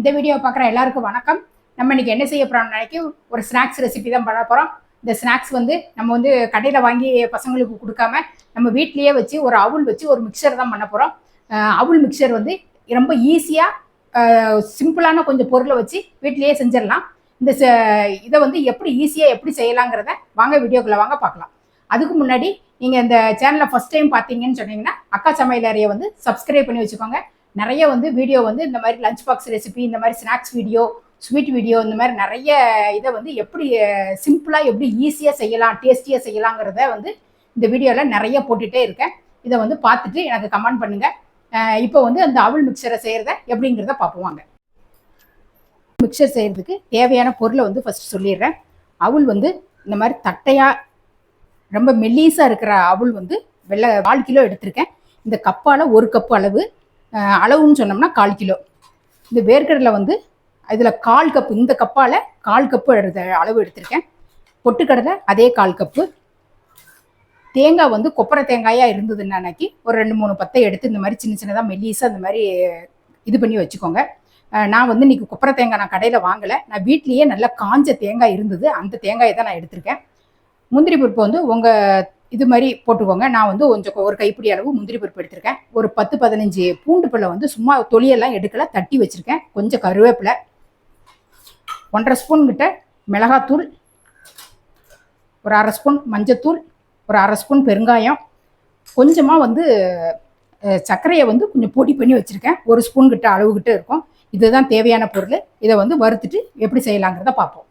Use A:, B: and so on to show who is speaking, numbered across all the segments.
A: இந்த வீடியோ பார்க்குற எல்லாருக்கும் வணக்கம். நம்ம இன்னைக்கு என்ன செய்ய போகிறோம் நினைக்கி ஒரு ஸ்நாக்ஸ் ரெசிபி தான் பண்ண போகிறோம் இந்த ஸ்நாக்ஸ் வந்து நம்ம வந்து கடையில் வாங்கி பசங்களுக்கு கொடுக்காம நம்ம வீட்லேயே வச்சு ஒரு அவுல் வச்சு ஒரு மிக்சர் தான் பண்ண போகிறோம் அவுல் மிக்சர் வந்து ரொம்ப ஈஸியாக சிம்பிளான கொஞ்சம் பொருளை வச்சு வீட்லேயே செஞ்சிடலாம். இந்த ச- இதை வந்து எப்படி ஈஸியாக எப்படி செய்யலாங்கிறத வாங்க வீடியோக்குள்ளே வாங்க பார்க்கலாம். அதுக்கு முன்னாடி நீங்கள் இந்த சேனலை ஃபஸ்ட் டைம் பார்த்தீங்கன்னு சொன்னீங்கன்னா அக்கா சமையல் அறையை வந்து சப்ஸ்கிரைப் பண்ணி வச்சுக்கோங்க. நிறைய வந்து வீடியோ வந்து இந்த மாதிரி லஞ்ச் பாக்ஸ் ரெசிபி இந்த மாதிரி ஸ்நாக்ஸ் வீடியோ ஸ்வீட் வீடியோ இந்த மாதிரி நிறைய இதை வந்து எப்படி சிம்பிளாக எப்படி ஈஸியாக செய்யலாம் டேஸ்டியாக செய்யலாங்கிறத வந்து இந்த வீடியோவில் நிறைய போட்டுகிட்டே இருக்கேன். இதை வந்து பார்த்துட்டு எனக்கு கமெண்ட் பண்ணுங்கள் இப்போ வந்து அந்த அவல் மிக்சரை செய்கிறத எப்படிங்கிறத பார்ப்போம் மிக்சர் செய்கிறதுக்கு தேவையான பொருளை வந்து ஃபஸ்ட் சொல்லிடுறேன். அவுல் வந்து இந்த மாதிரி தட்டையாக ரொம்ப மெல்லீஸாக இருக்கிற அவுல் வந்து வெள்ளை கால் கிலோ எடுத்திருக்கேன். இந்த கப்பால் ஒரு கப் அளவு அளவுன்னு சொன்னோம்னா கால் கிலோ. இந்த வேர்க்கடலை வந்து இதில் கால் கப்பு இந்த கப்பால் கால் கப்பு அளவு எடுத்திருக்கேன். பொட்டுக்கடலை அதே கால் கப்பு. தேங்காய் வந்து கொப்பரை தேங்காயாக இருந்ததுன்னு அன்னைக்கு ஒரு ரெண்டு மூணு பத்தை எடுத்து இந்த மாதிரி சின்ன சின்னதாக மெல்லீஸாக இந்த மாதிரி இது பண்ணி வச்சுக்கோங்க. நான் வந்து இன்னைக்கு கொப்பரை தேங்காய் நான் கடையில் வாங்கலை. நான் வீட்லேயே நல்லா காஞ்ச தேங்காய் இருந்தது. அந்த தேங்காயை தான் நான் எடுத்திருக்கேன். முந்திரி பருப்பு வந்து உங்கள் இது மாதிரி போட்டுக்கோங்க. நான் வந்து கொஞ்சம் ஒரு கைப்பிடி அளவு முந்திரி பருப்பு எடுத்திருக்கேன். ஒரு பத்து பதினஞ்சு பூண்டு பிள்ளை வந்து சும்மா தொலியெல்லாம் எடுக்கல தட்டி வச்சுருக்கேன். கொஞ்சம் கருவேப்பிலை ஒன்றரை ஸ்பூன் கிட்ட மிளகாத்தூள் ஒரு அரை ஸ்பூன் மஞ்சத்தூள் ஒரு அரை ஸ்பூன் பெருங்காயம். கொஞ்சமாக வந்து சர்க்கரையை வந்து கொஞ்சம் பொடி பண்ணி வச்சுருக்கேன். ஒரு ஸ்பூன் கிட்ட அளவு கிட்ட இருக்கும். இதுதான் தேவையான பொருள். இதை வந்து வறுத்துட்டு எப்படி செய்யலாங்கிறத பார்ப்போம்.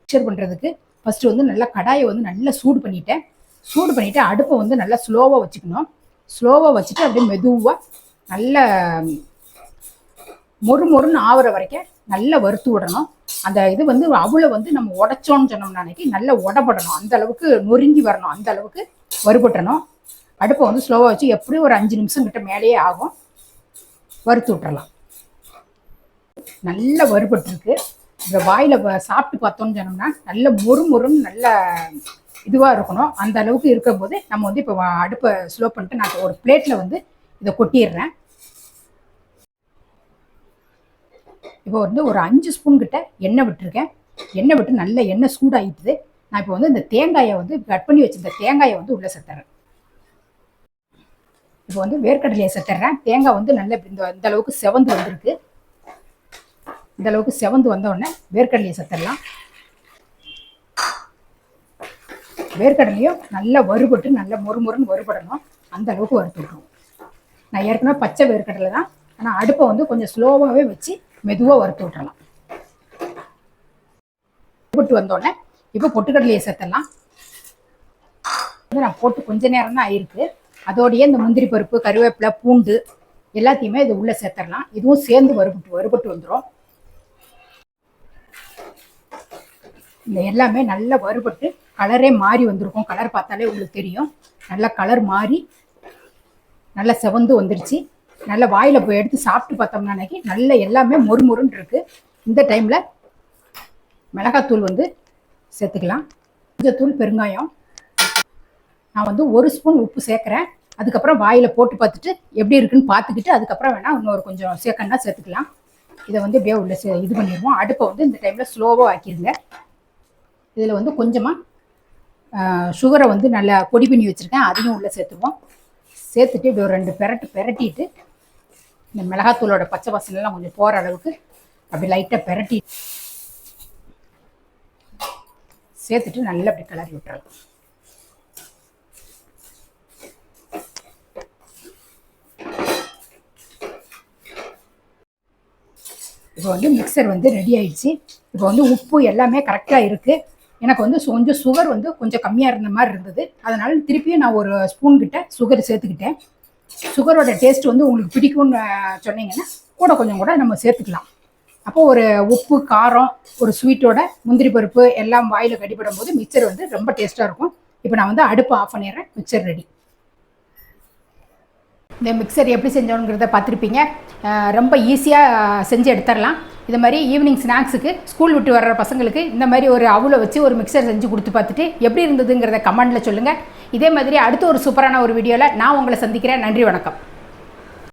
A: மிக்சர் பண்ணுறதுக்கு ஃபஸ்ட்டு வந்து நல்லா கடாயை வந்து நல்லா சூடு பண்ணிட்டேன். சூடு பண்ணிவிட்டு அடுப்பை வந்து நல்லா ஸ்லோவாக வச்சுக்கணும். ஸ்லோவாக வச்சுட்டு அப்படியே மெதுவாக நல்ல மொறு மொறுன்னு ஆவுற வரைக்கும் நல்லா வறுத்து விடணும். அந்த இது வந்து அவ்வளோ வந்து நம்ம உடச்சோன்னு சொன்னோம்னா அன்னைக்கு நல்லா உடப்படணும் அந்த அளவுக்கு நொறுங்கி வரணும். அந்த அளவுக்கு வறுபட்டணும். அடுப்பை வந்து ஸ்லோவாக வச்சு எப்படியும் ஒரு அஞ்சு நிமிஷம் கிட்ட மேலேயே ஆகும். வறுத்து விட்டுறலாம். நல்லா வறுபட்டுருக்கு. இந்த வாயில் சாப்பிட்டு பார்த்தோம்னு சொன்னோம்னா நல்ல மொறு மொறுன்னு நல்ல இதுவாக இருக்கணும். அந்த அளவுக்கு இருக்கும்போது நம்ம வந்து இப்போ அடுப்பை ஸ்லோ பண்ணிட்டு நான் ஒரு பிளேட்டில் வந்து இதை கொட்டிடுறேன். இப்போ வந்து ஒரு அஞ்சு ஸ்பூன் கிட்ட எண்ணெய் விட்டுருக்கேன். எண்ணெய் விட்டு நல்ல எண்ணெய் சூடாகிட்டுது நான் இப்போ வந்து இந்த தேங்காயை வந்து கட் பண்ணி வச்சுருந்த தேங்காயை வந்து உள்ளே சேர்த்துறேன் இப்போ வந்து வேர்க்கடலையை சேர்த்துறேன் தேங்காய் வந்து நல்ல இந்த இந்த அளவுக்கு செவந்து வந்திருக்கு. இந்த அளவுக்கு செவந்து வந்தோடனே வேர்க்கடலையை சேர்த்துடலாம் வேர்க்கடலையும் நல்லா வறுபட்டு நல்லா மொறுமொறுன்னு வறுபடணும். அந்த அளவுக்கு வறுத்து நான் ஏற்கனவே பச்சை வேர்க்கடலை தான். ஆனால் அடுப்பை வந்து கொஞ்சம் ஸ்லோவாகவே வச்சு மெதுவாக வறுத்து விட்டுறலாம். வறுபட்டு வந்தோடனே இப்போ பொட்டுக்கடலையை சேர்த்தலாம் வந்து நான் போட்டு கொஞ்ச நேரம் தான் ஆயிருக்கு. அதோடையே இந்த முந்திரி பருப்பு கருவேப்பிலை பூண்டு எல்லாத்தையுமே இது உள்ளே சேர்த்துடலாம். இதுவும் சேர்ந்து வறுபட்டு வறுபட்டு வந்துடும் இந்த எல்லாமே நல்லா வறுபட்டு கலரே மாறி வந்திருக்கும். கலர் பார்த்தாலே உங்களுக்கு தெரியும். நல்லா கலர் மாறி நல்லா செவந்து வந்துருச்சு. நல்ல வாயில் போய் எடுத்து சாப்பிட்டு பார்த்தோம்னா அன்னைக்கு நல்ல எல்லாமே மொறுமொறுன்னு இருக்குது இந்த டைமில் மிளகாத்தூள் வந்து சேர்த்துக்கலாம். மஞ்சத்தூள் பெருங்காயம். நான் வந்து ஒரு ஸ்பூன் உப்பு சேர்க்குறேன். அதுக்கப்புறம் வாயில் போட்டு பார்த்துட்டு எப்படி இருக்குன்னு பார்த்துக்கிட்டு அதுக்கப்புறம் வேணால் இன்னொரு கொஞ்சம் சேர்க்கணும்னா சேர்த்துக்கலாம். இதை வந்து இப்படியே உள்ள இது பண்ணிடுவோம். அடுப்பை வந்து இந்த டைமில் ஸ்லோவாக ஆக்கிடுங்க இதில் வந்து கொஞ்சமாக சுகரை வந்து நல்லா பொடி பண்ணி வச்சுருக்கேன். அதையும் உள்ளே சேர்த்துருவோம். சேர்த்துட்டு இப்படி ஒரு ரெண்டு பெரட்டு பெரட்டிட்டு இந்த மிளகாத்தூளோட பச்சை பசங்கள்லாம் கொஞ்சம் போகிற அளவுக்கு அப்படி லைட்டாக பெரட்டி சேர்த்துட்டு நல்லா அப்படி கிளறி விட்டுறலாம். இப்போ வந்து மிக்சர் வந்து ரெடி ஆயிடுச்சு. இப்போ வந்து உப்பு எல்லாமே கரெக்டாக இருக்குது எனக்கு வந்து கொஞ்சம் சுகர் வந்து கொஞ்சம் கம்மியாக இருந்த மாதிரி இருந்தது. அதனால திருப்பியும் நான் ஒரு ஸ்பூன் கிட்ட சுகர் சேர்த்துக்கிட்டேன். சுகரோட டேஸ்ட் வந்து உங்களுக்கு பிடிக்கும்னு சொன்னீங்கன்னா கூட கொஞ்சம் கூட நம்ம சேர்த்துக்கலாம். அப்போ ஒரு உப்பு காரம் ஒரு ஸ்வீட்டோட முந்திரி பருப்பு எல்லாம் வாயில் கடிபடும் போது மிக்சர் வந்து ரொம்ப டேஸ்ட்டாக இருக்கும். இப்போ நான் வந்து அடுப்பு ஆஃப் பண்ணிடுறேன். மிக்சர் ரெடி இந்த மிக்சர் எப்படி செஞ்சோங்கிறத பார்த்துருப்பீங்க. ரொம்ப ஈஸியாக செஞ்சு எடுத்துடலாம். இது மாதிரி ஈவினிங் ஸ்நாக்ஸுக்கு ஸ்கூல் விட்டு வர்ற பசங்களுக்கு இந்த மாதிரி ஒரு அவுல வச்சு ஒரு மிக்சர் செஞ்சு கொடுத்து பார்த்துட்டு எப்படி இருந்ததுங்கிறத கமெண்டில் சொல்லுங்கள் இதே மாதிரி அடுத்த ஒரு சூப்பரான ஒரு வீடியோவில் நான் உங்களை சந்திக்கிறேன். நன்றி வணக்கம்.